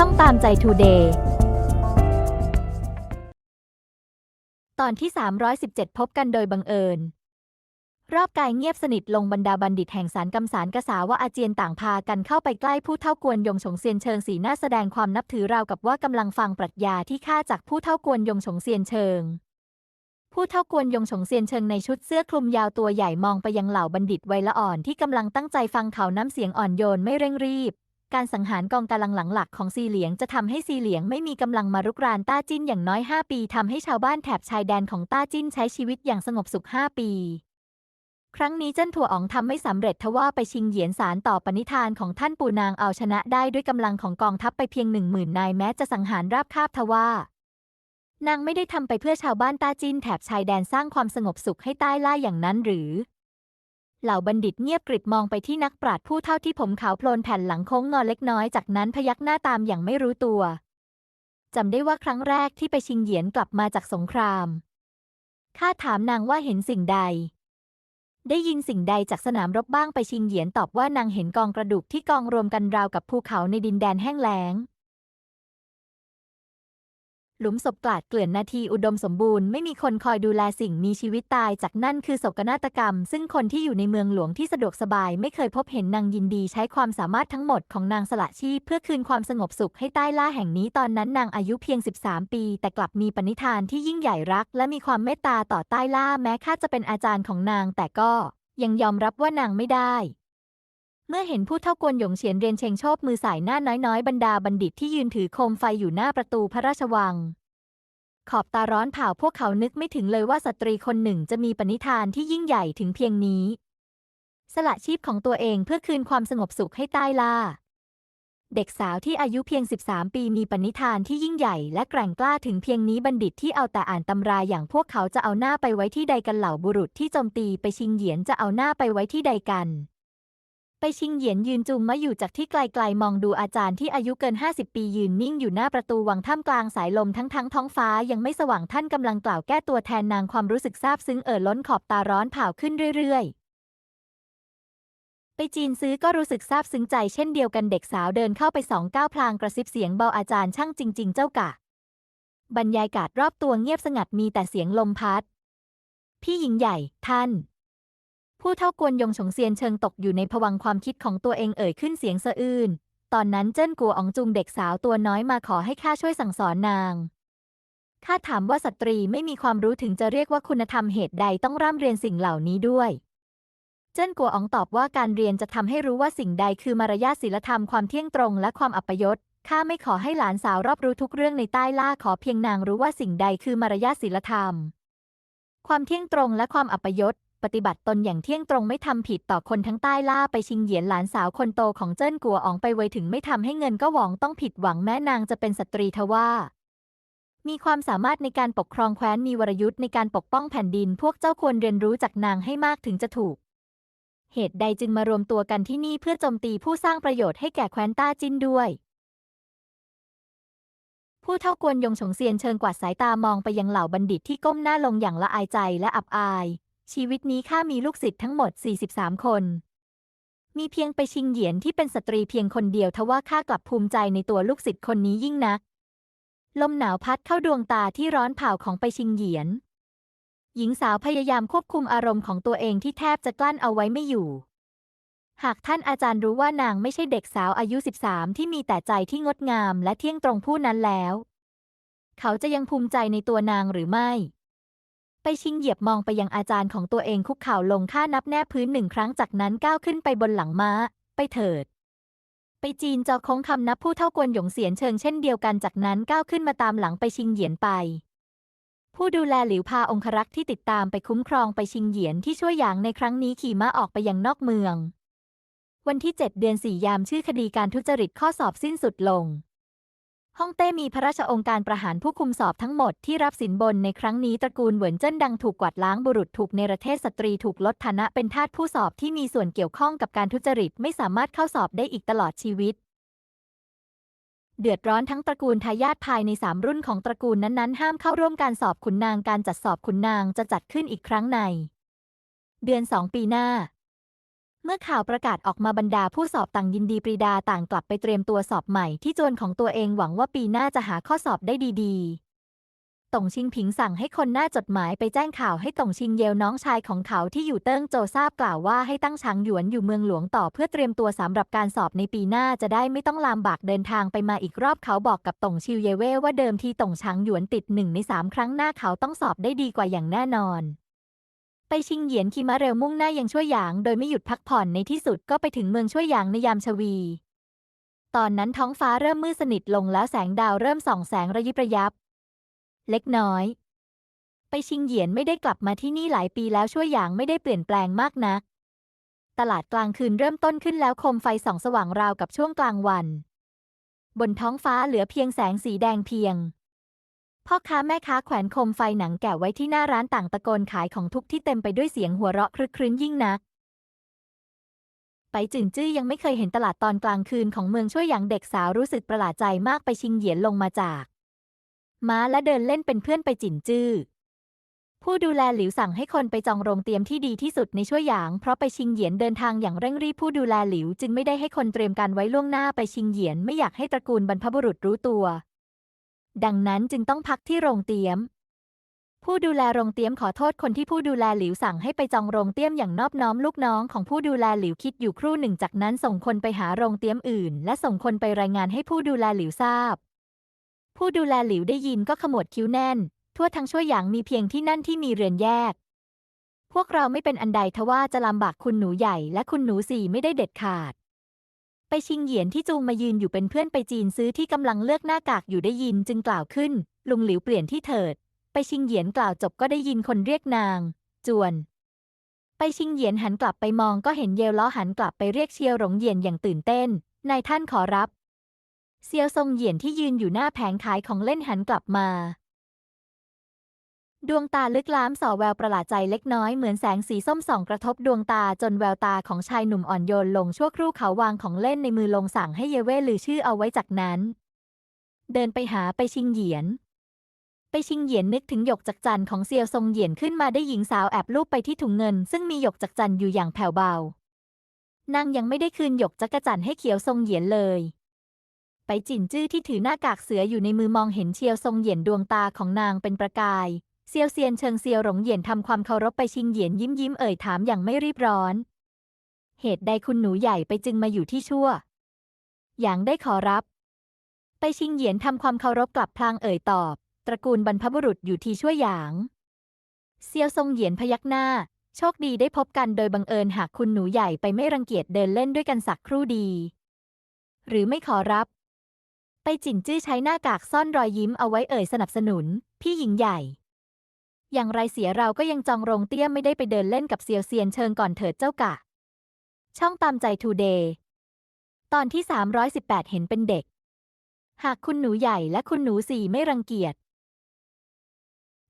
ช่องตามใจทูเดย์ตอนที่ 317 พบกันโดยบังเอิญ รอบกายเงียบสนิทลงบรรดาบัณฑิตแห่งสารกำสารกษาว่าอาเจียนต่างพากันเข้าไปใกล้ผู้เท่ากวนยงฉงเซียนเชิงสีหน้าแสดงความนับถือราวกับว่ากำลังฟังปรัชญาที่ข้าจากผู้เท่ากวนยงฉงเซียนเชิง ผู้เท่ากวนยงฉงเซียนเชิงในชุดเสื้อคลุมยาวตัวใหญ่มองไปยังเหล่าบัณฑิตวัยละอ่อนที่กำลังตั้งใจฟังเขาน้ำเสียงอ่อนโยนไม่เร่งรีบ การสังหารกองกำลังหลังหลักของซีเหลียงจะทำให้ซีเหลียงไม่มีกำลังมารุกรานต้าจิ้นอย่างน้อย 5 ปีทำให้ชาวบ้านแถบชายแดนของต้าจิ้นใช้ชีวิตอย่างสงบสุข 5 ปี ครั้งนี้เจิ้นถั่วอ๋องทำไม่สำเร็จทว่าไปชิงเหยียนสารต่อปณิธานของท่านปู่นางเอาชนะได้ด้วยกำลังของกองทัพไปเพียงหนึ่งหมื่นนายแม้จะสังหารราบคาบทว่านางไม่ได้ทำไปเพื่อชาวบ้านต้าจิ้นแถบชายแดนสร้างความสงบสุขให้ใต้ล่าอย่างนั้นหรือ เหล่าบัณฑิตเงียบกริบมองไปที่นักปราชญ์ผู้เท่าที่ผมขาวโพลนแผ่นหลังโค้งงอเล็กน้อยจากนั้นพยักหน้าตามอย่างไม่รู้ตัวจำได้ว่าครั้งแรกที่ไปชิงเหยียนกลับมาจากสงครามข้าถามนางว่าเห็นสิ่งใด ได้ยินสิ่งใดจากสนามรบบ้างไปชิงเหยียนตอบว่านางเห็นกองกระดูกที่กองรวมกันราวกับภูเขาในดินแดนแห้งแล้ง หลุมศพกลาดเกลื่อนนาทีอุดมสมบูรณ์ไม่มีคนคอยดูแลสิ่งมีชีวิตตายจากนั่นคือโศกนาฏกรรม ซึ่งคนที่อยู่ในเมืองหลวงที่สะดวกสบายไม่เคยพบเห็นนางยินดีใช้ความสามารถทั้งหมดของนางสละชีพเพื่อคืนความสงบสุขให้ใต้ล่าแห่งนี้ตอนนั้นนางอายุเพียง 13 ปี แต่กลับมีปณิธานที่ยิ่งใหญ่รัก และมีความเมตตาต่อใต้ล่าแม้ข้าจะเป็นอาจารย์ของนาง แต่ก็ยังยอมรับว่านางไม่ได้ เมื่อเห็นผู้เท่ากวนหยงเฉียนเรียนเชงโชบมือสายหน้าน้อยๆ บรรดาบัณฑิตที่ยืนถือโคมไฟอยู่หน้าประตูพระราชวัง ขอบตาร้อนเผาพวกเขานึกไม่ถึงเลยว่าสตรีคนหนึ่งจะมีปณิธานที่ยิ่งใหญ่ถึงเพียงนี้ สละชีพของตัวเองเพื่อคืนความสงบสุขให้ใต้ล่า เด็กสาวที่อายุเพียง 13 ปีมีปณิธานที่ยิ่งใหญ่และแกร่งกล้าถึงเพียงนี้บัณฑิตที่เอาแต่อ่านตำราอย่างพวกเขาจะเอาหน้าไปไว้ที่ใดกันเหล่าบุรุษที่โจมตีไปชิงเหยียนจะเอาหน้าไปไว้ที่ใดกัน ไปชิงเหยียนยืนจุงมาอยู่จากที่ไกลๆ มองดูอาจารย์ที่อายุเกิน 50 ปียืนนิ่งอยู่หน้าประตูวังท่ามกลางสายลมทั้งทั้งท้องฟ้ายังไม่สว่างท่านกำลังกล่าวแก้ตัวแทนนางความรู้สึกซาบซึ้งเอ่อล้นขอบตาร้อนเผาขึ้นเรื่อยๆ ไปจีนซื้อก็รู้สึกซาบซึ้งใจเช่นเดียวกันเด็กสาวเดินเข้าไปสองก้าวพลางกระซิบเสียงเบาอาจารย์ช่างจริง ๆ เจ้ากะ บรรยากาศรอบตัวเงียบสงัดมีแต่เสียงลมพัด พี่หญิงใหญ่ท่าน ผู้เท่ากวนยงฉงเซียนเชิงตกอยู่ในผวังความคิดของตัวเองเอ่ยขึ้นเสียงสะอื้น ตอนนั้นเจิ้นกัวอองจุงเด็กสาวตัวน้อยมาขอให้ข้าช่วยสั่งสอนนาง ข้าถามว่าสตรีไม่มีความรู้ถึงจะเรียกว่าคุณธรรมเหตุใดต้องร่ำเรียนสิ่งเหล่านี้ด้วย เจิ้นกัวอองตอบว่าการเรียนจะทำให้รู้ว่าสิ่งใดคือมารยาทศีลธรรมความเที่ยงตรงและความอัปยศข้าไม่ขอให้หลานสาวรอบรู้ทุกเรื่องในใต้ล่าขอเพียงนางรู้ว่าสิ่งใดคือมารยาทศีลธรรม ความเที่ยงตรงและความอัปยศ ปฏิบัติตนอย่างเที่ยงตรงไม่ทำผิดต่อคนทั้งใต้ล่าไปชิงเหยียนหลานสาวคนโตของเจิ้นกัวอ๋องไปไวถึงไม่ทำให้เงินก็หวองต้องผิดหวังแม้นางจะเป็นสตรีทว่า มีความสามารถในการปกครองแคว้นมีวรยุทธ์ในการปกป้องแผ่นดิน พวกเจ้าควรเรียนรู้จากนางให้มากถึงจะถูก เหตุใดจึงมารวมตัวกันที่นี่เพื่อโจมตีผู้สร้างประโยชน์ให้แก่แคว้นต้าจิ้นด้วยผู้เท่ากวนยงฉงเซียนเชิญกวาดสายตามองไปยังเหล่าบัณฑิตที่ก้มหน้าลงอย่างละอายใจและอับอาย ชีวิตนี้ข้ามีลูกศิษย์ทั้งหมด 43 คน มีเพียงไปชิงเหยียนที่เป็นสตรีเพียงคนเดียวทว่าข้ากลับภูมิใจในตัวลูกศิษย์คนนี้ยิ่งนัก ลมหนาวพัดเข้าดวงตาที่ร้อนเผาของไปชิงเหยียน หญิงสาวพยายามควบคุมอารมณ์ของตัวเองที่แทบจะกลั้นเอาไว้ไม่อยู่ หากท่านอาจารย์รู้ว่านางไม่ใช่เด็กสาวอายุ 13 ที่มีแต่ใจที่งดงามและเที่ยงตรงผู้นั้นแล้ว เขาจะยังภูมิใจในตัวนางหรือไม่ ไปชิงเหยียบมองไปยังอาจารย์ของตัวเองคุกเข่าลงข้านับแนบพื้นหนึ่งครั้งจากนั้นก้าวขึ้นไปบนหลังม้า ไปเถิด ไปจีนจอคงคำนับผู้เท่ากวนหยงเสียนเชิงเช่นเดียวกันจากนั้นก้าวขึ้นมาตามหลังไปชิงเหยียนไป ผู้ดูแลหลิวพาองครักษ์ที่ติดตามไปคุ้มครองไปชิงเหยียนที่ช่วยหยางในครั้งนี้ขี่ม้าออกไปยังนอกเมือง วันที่ 7 เดือนสี่ยามชื่อคดีการทุจริตข้อสอบสิ้นสุดลง ฮ่องเต้มีพระราชองค์การประหารผู้คุมสอบทั้งหมดที่รับสินบนในครั้งนี้ตระกูลเหวินเจิ้นดังถูกกวาดล้างบุรุษถูกเนประเทศสตรีถูกลดฐานะเป็นทาสผู้สอบที่มีส่วนเกี่ยวข้องกับการทุจริตไม่สามารถเข้าสอบได้อีกตลอดชีวิต เดือดร้อนทั้งตระกูลทายาทภายในสามรุ่นของตระกูลนั้นๆ ห้ามเข้าร่วมการสอบขุนนางการจัดสอบขุนนางจะจัดขึ้นอีกครั้งใน เดือนสองปีหน้า เมื่อข่าวประกาศออกมาบรรดาผู้สอบต่างยินดีปรีดาต่างกลับไปเตรียมตัวสอบใหม่ที่จวนของตัวเองหวังว่าปีหน้าจะหาข้อสอบได้ดีๆต่งชิงผิงสั่งให้คนหน้าจดหมายไปแจ้งข่าวให้ต่งชิงเยลน้องชายของเขาที่อยู่เติ้งโจทราบกล่าวว่าให้ตั้งช้างหยวนอยู่เมืองหลวงต่อเพื่อเตรียมตัวสำหรับการสอบในปีหน้าจะได้ไม่ต้องลำบากเดินทางไปมาอีกรอบเขาบอกกับต่งชิวเยเว่ว่าเดิมทีต่งช้างหยวนติดหนึ่งในสามครั้งหน้าเขาต้องสอบได้ดีกว่าอย่างแน่นอน ไปชิงเหยียนขี่ม้าเร็วมุ่งหน้ายังช่วยหยาง โดยไม่หยุดพักผ่อนในที่สุดก็ไปถึงเมืองช่วยหยางในยามชวี ตอนนั้นท้องฟ้าเริ่มมืดสนิทลงแล้วแสงดาวเริ่มส่องแสงระยิบระยับ เล็กน้อย ไปชิงเหยียนไม่ได้กลับมาที่นี่หลายปีแล้วช่วยหยางไม่ได้เปลี่ยนแปลงมากนัก ตลาดกลางคืนเริ่มต้นขึ้นแล้วโคมไฟส่องสว่างราวกับช่วงกลางวัน บนท้องฟ้าเหลือเพียงแสงสีแดงเพียง พ่อค้าแม่ค้าแขวนโคมไฟหนังแกะไว้ที่หน้าร้านต่างตะโกนขายของทุกที่เต็มไปด้วยเสียงหัวเราะครึกครื้นยิ่งนัก ไปจื่นจื้อยังไม่เคยเห็นตลาดตอนกลางคืนของเมืองช่วยหยางเด็กสาวรู้สึกประหลาดใจมากไปชิงเหยียนลงมาจากม้าและเดินเล่นเป็นเพื่อนไปจิ่นจื้อ ผู้ดูแลหลิวสั่งให้คนไปจองโรงเตรียมที่ดีที่สุดในช่วยหยาง เพราะไปชิงเหยียนเดินทางอย่างเร่งรีบผู้ดูแลหลิว จึงไม่ได้ให้คนเตรียมการไว้ล่วงหน้าไปชิงเหยียนไม่อยากให้ตระกูลบรรพบุรุษรู้ตัว ดังนั้นจึงต้องพักที่โรงเตรียม ผู้ดูแลโรงเตรียมขอโทษคนที่ผู้ดูแลหลิวสั่งให้ไปจองโรงเตรียมอย่างนอบน้อมลูกน้องของผู้ดูแลหลิวคิดอยู่ครู่หนึ่งจากนั้นส่งคนไปหาโรงเตรียมอื่น และส่งคนไปรายงานให้ผู้ดูแลหลิวทราบ ผู้ดูแลหลิวได้ยินก็ขมวดคิ้วแน่น ทั่วทั้งช่วยหยางมีเพียงที่นั่นที่มีเรือนแยก พวกเราไม่เป็นอันใดทว่าจะลำบากคุณหนูใหญ่และคุณหนูสี่ไม่ได้เด็ดขาด ชิงเหยียนที่จูงมายืนอยู่เป็นเพื่อนไปจีนซื้อที่กำลังเลือกหน้ากากอยู่ได้ยินจึงกล่าวขึ้น ลุงหลิวเปลี่ยนที่เถิด ไปชิงเหยียนกล่าวจบก็ได้ยินคนเรียกนาง จวน ไปชิงเหยียนหันกลับไปมองก็เห็นเยลล้อหันกลับไปเรียกเชียวหลงเหยียนอย่างตื่นเต้น นายท่านขอรับ เซียวซงเหยียนที่ยืนอยู่หน้าแผงขายของเล่นหันกลับมา ดวงตาลึกล้ำส่อแววประหลาดใจเล็กน้อยเหมือนแสงสีส้มส่องกระทบดวงตาจนแววตาของชายหนุ่มอ่อนโยนลงชั่วครู่เขาวางของเล่นในมือลงสั่งให้เยเว่ลือชื่อเอาไว้จากนั้น เดินไปหาไปชิงเหยียน ไปชิงเหยียนนึกถึงหยกจักจันของเซียวซงเหยียนขึ้นมาได้หญิงสาวแอบลูบไปที่ถุงเงิน ซึ่งมีหยกจักจันอยู่อย่างแผ่วเบานางยังไม่ได้คืนหยกจักจันให้เขียวซงเหยียนเลยไปจินจื้อที่ถือหน้ากากเสืออยู่ในมือมองเห็นเชียวซงเหยียนดวงตาของนางเป็นประกาย เซียวเซียนเชิงเซียวหลงเหยียนทำความเคารพไปชิงเหยียนยิ้มยิ้มเอ่ยถามอย่างไม่รีบร้อน เหตุใดคุณหนูใหญ่ไปจึงมาอยู่ที่ชั่ว อย่างได้ขอรับ ไปชิงเหยียนทำความเคารพกลับพลางเอ่ยตอบ ตระกูลบรรพบุรุษอยู่ที่ชั่วหยาง เซียวซงเหยียนพยักหน้า โชคดีได้พบกันโดยบังเอิญหากคุณหนูใหญ่ไปไม่รังเกียจเดินเล่นด้วยกันสักครู่ดี หรือไม่ขอรับ ไปจินจื้อใช้หน้ากากซ่อนรอยยิ้มเอาไว้เอ่ยสนับสนุน พี่หญิงใหญ่ อย่างไรเสียเราก็ยังจองโรงเตี้ยมไม่ได้ไปเดินเล่นกับเซียวเซียนเชิงก่อนเถิดเจ้ากะ ช่องตามใจทูเดย์ตอนที่ 318 เห็นเป็นเด็ก หากคุณหนูใหญ่และคุณหนูสี่ไม่รังเกียจ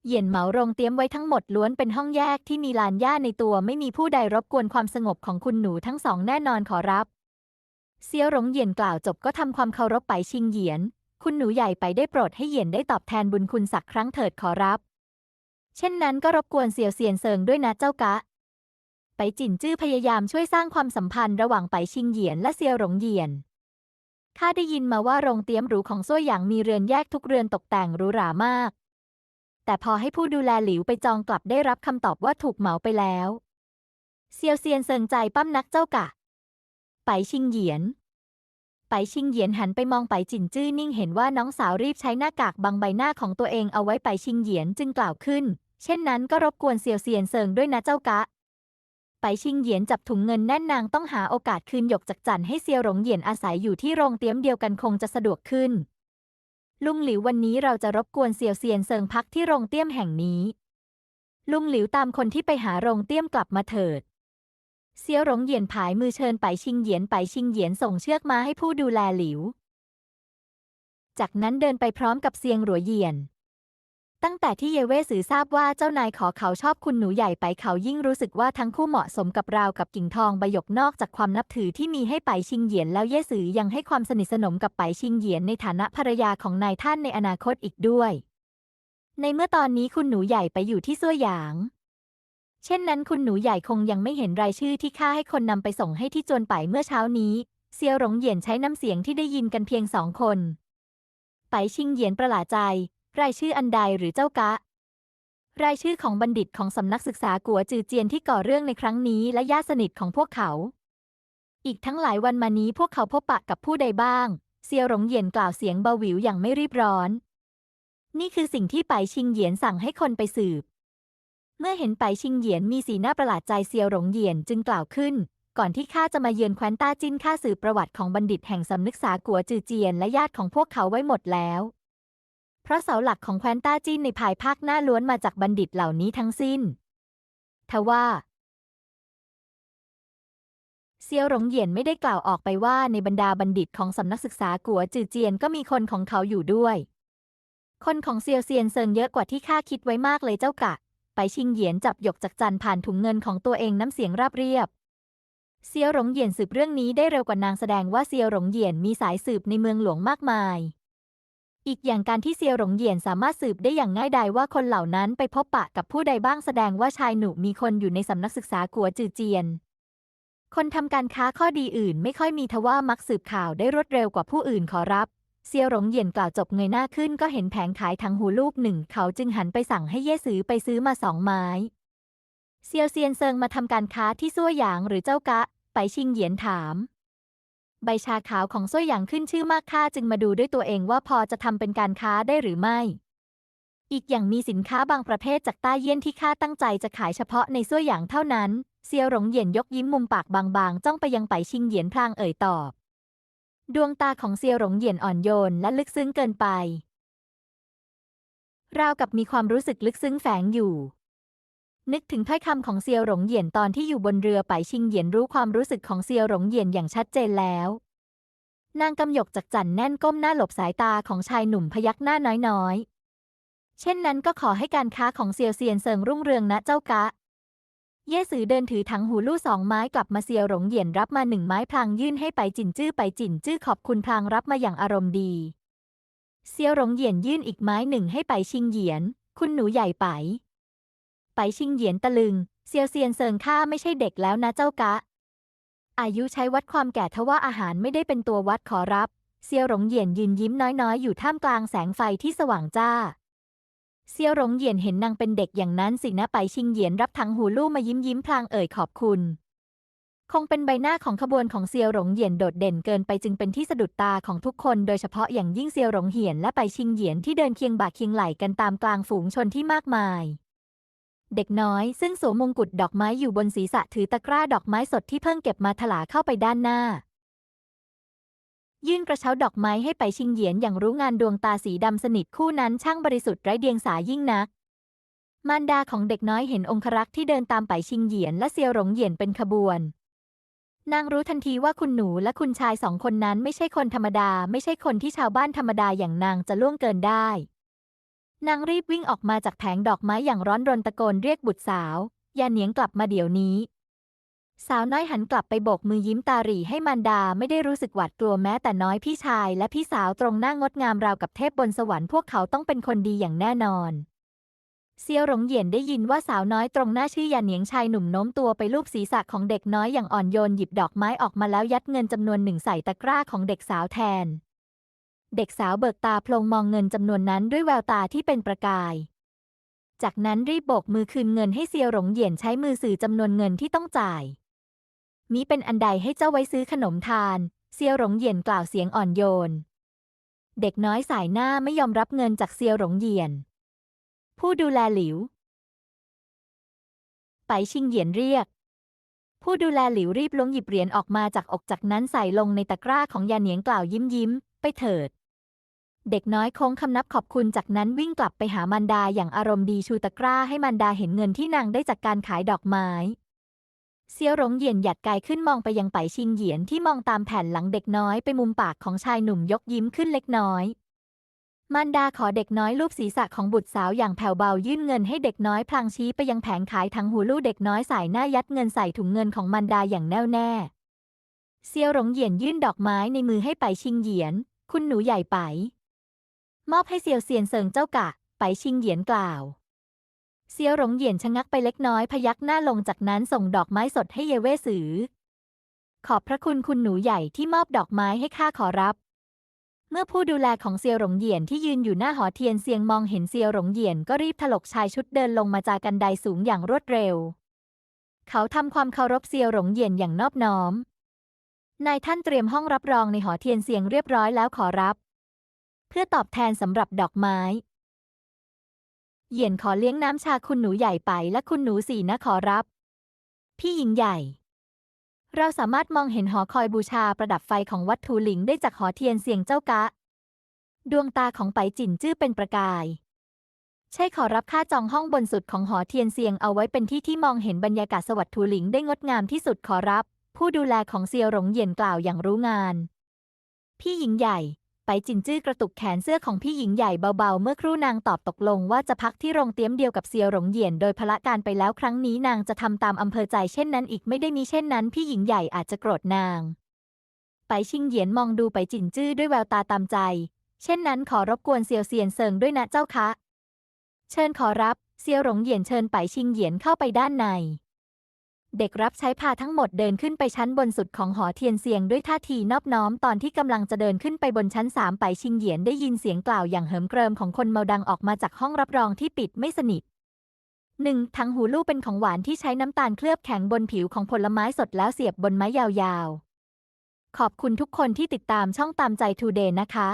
เหยียนเหมาโรงเตรียมไว้ทั้งหมดล้วนเป็นห้องแยกที่มีลานหญ้าในตัวไม่มีผู้ใดรบกวนความสงบของคุณหนูทั้งสองแน่นอนขอรับ เซียวหลงเหยียนกล่าวจบก็ทำความเคารพไปชิงเหยียน คุณหนูใหญ่ไปได้โปรดให้เหยียนได้ตอบแทนบุญคุณสักครั้งเถิดขอรับ เช่นนั้นก็รบกวนเซียวเซียนเซิงด้วยนะเจ้ากะ ไปจินจื้อพยายามช่วยสร้างความสัมพันธ์ระหว่างไปชิงเหยียนและเซียวหลงเหยียน ข้าได้ยินมาว่าโรงเตรียมหรูของซ้วยหยางมีเรือนแยกทุกเรือนตกแต่งหรูหรามาก แต่พอให้ผู้ดูแลหลิวไปจองกลับได้รับคำตอบว่าถูกเหมาไปแล้ว เซียวเซียนเซิงใจปั้มนักเจ้ากะ ไปชิงเหยียนไปชิงเหยียนหันไปมองไปจินจื้อนิ่งเห็นว่าน้องสาวรีบใช้หน้ากากบังใบหน้าของตัวเองเอาไว้ไปชิงเหยียนจึงกล่าวขึ้น เช่นนั้นก็รบกวนเซียวเซียนเซิงด้วยนะเจ้ากะ ไปชิงเหยียนจับถุงเงินแน่นนางต้องหาโอกาสคืนหยกจักจันให้เซียวหลงเหยียนอาศัยอยู่ที่โรงเตรียมเดียวกันคงจะสะดวกขึ้น ลุงหลิววันนี้เราจะรบกวนเซียวเซียนเซิงพักที่โรงเตี้ยมแห่งนี้ ลุงหลิวตามคนที่ไปหาโรงเตี้ยมกลับมาเถิดเซียวหลงเหยียนผายมือเชิญไปชิงเหยียนไปชิงเหยียนส่งเชือกมาให้ผู้ดูแลหลิว จากนั้นเดินไปพร้อมกับเซียงหลัวเหยียน ตั้งแต่ที่เยเวสือทราบว่าเจ้านายขอเขาชอบคุณหนูใหญ่ไปเขายิ่งรู้สึกว่าทั้งคู่เหมาะสมกับราวกับกิ่งทองใบหยกนอกจากความนับถือที่มีให้ไปชิงเหยียนแล้วเย่สือยังให้ความสนิทสนมกับไปชิงเหยียนในฐานะภรรยาของนายท่านในอนาคตอีกด้วย ในเมื่อตอนนี้คุณหนูใหญ่ไปอยู่ที่ซั่วหยาง เช่นนั้นคุณหนูใหญ่คงยังไม่เห็นรายชื่อที่ข้าให้คนนำไปส่งให้ที่จวนไปเมื่อเช้านี้ เซียวหลงเหยียนใช้น้ำเสียงที่ได้ยินกันเพียงสองคน ไปชิงเหยียนประหลาดใจ รายชื่ออันใดหรือเจ้ากะ รายชื่อของบัณฑิตของสำนักศึกษากัวจือเจียนที่ก่อเรื่องในครั้งนี้และญาติสนิทของพวกเขา อีกทั้งหลายวันมานี้พวกเขาพบปะกับผู้ใดบ้าง เซียวหลงเหยียนกล่าวเสียงเบาหวิวอย่างไม่รีบร้อน นี่คือสิ่งที่ไปชิงเหยียนสั่งให้คนไปสืบ เมื่อเห็นไปชิงเหยียนมีสีหน้าประหลาดใจเซียวหลงเหยียนจึงกล่าวขึ้นก่อนที่ข้าจะมาเยือนแคว้นต้าจินข้าสืบประวัติของบัณฑิตแห่งสำนึกษากัวจือเจียนและญาติของพวกเขาไว้หมดแล้ว เพราะเสาหลักของแคว้นต้าจินในภายภาคหน้าล้วนมาจากบัณฑิตเหล่านี้ทั้งสิ้น ทว่าเซียวหลงเหยียนไม่ได้กล่าวออกไปว่าในบรรดาบัณฑิตของสำนักศึกษากัวจือเจียนก็มีคนของเขาอยู่ด้วย คนของเซียวเซียนเซิงเยอะกว่าที่ข้าคิดไว้มากเลยเจ้ากะ ไปชิงเหยียนจับหยกจากจันผ่านถุงเงินของตัวเองน้ำเสียงราบเรียบ เซียวหลงเหยียนสืบเรื่องนี้ได้เร็วกว่านางแสดงว่าเซียวหลงเหยียนมีสายสืบในเมืองหลวงมากมาย อีกอย่างการที่เซียวหลงเหยียนสามารถสืบได้อย่างง่ายดายว่าคนเหล่านั้นไปพบปะกับผู้ใดบ้างแสดงว่าชายหนุ่มมีคนอยู่ในสำนักศึกษากัวจือเจียน คนทำการค้าข้อดีอื่นไม่ค่อยมีทว่ามักสืบข่าวได้รวดเร็วกว่าผู้อื่นขอรับ เซียวหลงเหยียนกล่าวจบเงยหน้าขึ้นก็เห็นแผงขายถังหูลูกหนึ่ง เขาจึงหันไปสั่งให้เย่ซือไปซื้อมาสองไม้ เซียวเซียนเซิงมาทำการค้าที่ซั่วหยางหรือเจ้ากะ ไปชิงเหยียนถาม ใบชาขาวของซั่วหยางขึ้นชื่อมากข้าจึงมาดูด้วยตัวเองว่าพอจะทำเป็นการค้าได้หรือไม่ อีกอย่างมีสินค้าบางประเภทจากต้าเยี่ยนที่ข้าตั้งใจจะขายเฉพาะในซั่วหยางเท่านั้น เซียวหลงเหยียนยกยิ้มมุมปากบางๆ จ้องไปยังไปชิงเหยียนพลางเอ่ยตอบ ดวงตาของเซียวหลงเหยียนอ่อนโยนและลึกซึ้งเกินไป ราวกับมีความรู้สึกลึกซึ้งแฝงอยู่ นึกถึงถ้อยคำของเซียวหลงเหยียนตอนที่อยู่บนเรือไปชิงเหยียนรู้ความรู้สึกของเซียวหลงเหยียนอย่างชัดเจนแล้ว นางกำหยกจากจันแน่นก้มหน้าหลบสายตาของชายหนุ่มพยักหน้าน้อยๆ เช่นนั้นก็ขอให้การค้าของเซียวเซียนเซิงรุ่งเรืองนะเจ้ากะ เย่สือเดินถือถังหูลู่สองไม้กลับมาเซียวหลงเหยียนรับมาหนึ่งไม้พลางยื่นให้ไปจินจื้อไปจินจื้อขอบคุณพลางรับมาอย่างอารมณ์ดี เซียวหลงเหยียนยื่นอีกไม้หนึ่งให้ไปชิงเหยียน คุณหนูใหญ่ไป ไปชิงเหยียนตะลึง เซียวเซียนเซิงข้าไม่ใช่เด็กแล้วนะเจ้ากะ อายุใช้วัดความแก่ทว่าอาหารไม่ได้เป็นตัววัดขอรับ เซียวหลงเหยียนยืนยิ้มน้อยๆ อยู่ท่ามกลางแสงไฟที่สว่างจ้า เซียวหลงเหยียนเห็นนางเป็นเด็กอย่างนั้นสินะไปชิงเหยียนรับถังหูลู่มายิ้มยิ้มพลางเอ่ยขอบคุณ คงเป็นใบหน้าของขบวนของเซียวหลงเหยียนโดดเด่นเกินไปจึงเป็นที่สะดุดตาของทุกคน โดยเฉพาะอย่างยิ่งเซียวหลงเหยียนและไปชิงเหยียนที่เดินเคียงบ่าเคียงไหลกันตามกลางฝูงชนที่มากมาย เด็กน้อยซึ่งสวมมงกุฎดอกไม้อยู่บนศีรษะถือตะกร้าดอกไม้สดที่เพิ่งเก็บมาถลาเข้าไปด้านหน้า ยื่นกระเช้าดอกไม้ให้ไปชิงเหยียนอย่างรู้งานดวงตาสีดำสนิทคู่นั้นช่างบริสุทธิ์ไร้เดียงสายิ่งนัก มารดาของเด็กน้อยเห็นองครักษ์ที่เดินตามไปชิงเหยียนและเซียวหลงเหยียนเป็นขบวน นางรู้ทันทีว่าคุณหนูและคุณชายสองคนนั้นไม่ใช่คนธรรมดา ไม่ใช่คนที่ชาวบ้านธรรมดาอย่างนางจะล่วงเกินได้ นางรีบวิ่งออกมาจากแผงดอกไม้อย่างร้อนรนตะโกนเรียกบุตรสาว อย่าเหนียงกลับมาเดี๋ยวนี้ สาวน้อยหันกลับไปโบกมือยิ้มตาหรี่ให้มารดาไม่ได้รู้สึกหวาดกลัวแม้แต่น้อยพี่ชาย และพี่สาวตรงหน้างดงามราวกับเทพบนสวรรค์พวกเขาต้องเป็นคนดีอย่างแน่นอนเซียวหลงเหยียนได้ยินว่าสาวน้อยตรงหน้าชื่อหยาเหนียงชายหนุ่มโน้มตัวไปลูบศีรษะของเด็กน้อยอย่างอ่อนโยนหยิบดอกไม้ออกมาแล้วยัดเงินจำนวนหนึ่งใส่ตะกร้าของเด็กสาวแทน เด็กสาวเบิกตาพลงมองเงินจำนวนนั้นด้วยแววตาที่เป็นประกาย จากนั้นรีบโบกมือคืนเงินให้เซียวหลงเหยียนใช้มือสื่อจำนวนเงินที่ต้องจ่าย นี้เป็นอันใดให้เจ้าไว้ซื้อขนมทาน เซียวหลงเหยียนกล่าวเสียงอ่อนโยน เด็กน้อยสายหน้าไม่ยอมรับเงินจากเซียวหลงเหยียน ผู้ดูแลหลิว ไปชิงเหยียนเรียกผู้ดูแลหลิวรีบลงหยิบเหรียญออกมาจากอกจากนั้นใส่ลงในตะกร้าของยาเหนียงกล่าวยิ้มยิ้ม ไปเถิด เด็กน้อยโค้งคำนับขอบคุณจากนั้นวิ่งกลับไปหามารดาอย่างอารมณ์ดีชูตะกร้าให้มารดาเห็นเงินที่นางได้จากการขายดอกไม้ เซียวหลงเหยียนหยัดกายขึ้นมองไปยังไปชิงเหยียนที่มองตามแผ่นหลังเด็กน้อยไปมุมปากของชายหนุ่มยกยิ้มขึ้นเล็กน้อยมารดาขอเด็กน้อยลูบศีรษะของบุตรสาวอย่างแผ่วเบายื่นเงินให้เด็กน้อยพลางชี้ไปยังแผงขายทั้งหูลู่เด็กน้อยสายหน้ายัดเงินใส่ถุงเงินของมารดาอย่างแน่วแน่ เซียวหลงเหยียนยื่นดอกไม้ในมือให้ไปชิงเหยียน คุณหนูใหญ่ไป มอบให้เซียวเซียนเซิงเจ้ากะ ไปชิงเหยียนกล่าวเซียวหลงเหยียนชะงักไปเล็กน้อยพยักหน้าลงจากนั้นส่งดอกไม้สดให้เยเว่สือ ขอบพระคุณคุณหนูใหญ่ที่มอบดอกไม้ให้ข้าขอรับ เมื่อผู้ดูแลของเซียวหลงเหยียนที่ยืนอยู่หน้าหอเทียนเซียงมองเห็นเซียวหลงเหยียนก็รีบถลกชายชุดเดินลงมาจากกันไดสูงอย่างรวดเร็ว เขาทำความเคารพเซียวหลงเหยียนอย่างนอบน้อมนายท่านเตรียมห้องรับรองในหอเทียนเซียงเรียบร้อยแล้วขอรับ เพื่อตอบแทนสำหรับดอกไม้ เหยียนขอเลี้ยงน้ำชาคุณหนูใหญ่ไปและคุณหนูสี่นะขอรับ พี่หญิงใหญ่ เราสามารถมองเห็นหอคอยบูชาประดับไฟของวัดถูหลิงได้จากหอเทียนเสียงเจ้ากะ ดวงตาของไปจินจื้อเป็นประกายใช่ขอรับค่าจองห้องบนสุดของหอเทียนเซียงเอาไว้เป็นที่ที่มองเห็นบรรยากาศสวัสดิ์ถูหลิงได้งดงามที่สุดขอรับ ผู้ดูแลของเซียวหลงเหยียนกล่าวอย่างรู้งาน พี่หญิงใหญ่ ไปจินจื้อกระตุกแขนเสื้อของพี่หญิงใหญ่เบาๆ เมื่อครู่นางตอบตกลงว่าจะพักที่โรงเตี้ยมเดียวกับเซียวหลงเหยียนโดยพละการไปแล้วครั้งนี้นางจะทำตามอำเภอใจเช่นนั้นอีกไม่ได้มีเช่นนั้น พี่หญิงใหญ่อาจจะโกรธนาง ไปชิงเหยียนมองดูไปจินจื้อด้วยแววตาตามใจ เช่นนั้นขอรบกวนเซียวเซียนเซิงด้วยนะเจ้าคะ เชิญขอรับเซียวหลงเหยียนเชิญไปชิงเหยียนเข้าไปด้านใน เด็กรับใช้พาทั้งหมดเดินขึ้นไปชั้นบนสุดของหอเทียนเซียงด้วยท่าทีนอบน้อมตอนที่กำลังจะเดินขึ้นไปบนชั้นสามไปชิงเหยียนได้ยินเสียงกล่าวอย่างเหิมเกริมของคนเมาดังออกมาจากห้องรับรองที่ปิดไม่สนิทหนึ่งทั้งหูลู่เป็นของหวานที่ใช้น้ำตาลเคลือบแข็งบนผิวของผลไม้สดแล้วเสียบบนไม้ยาวๆ ขอบคุณทุกคนที่ติดตามช่องตามใจทูเดย์นะคะ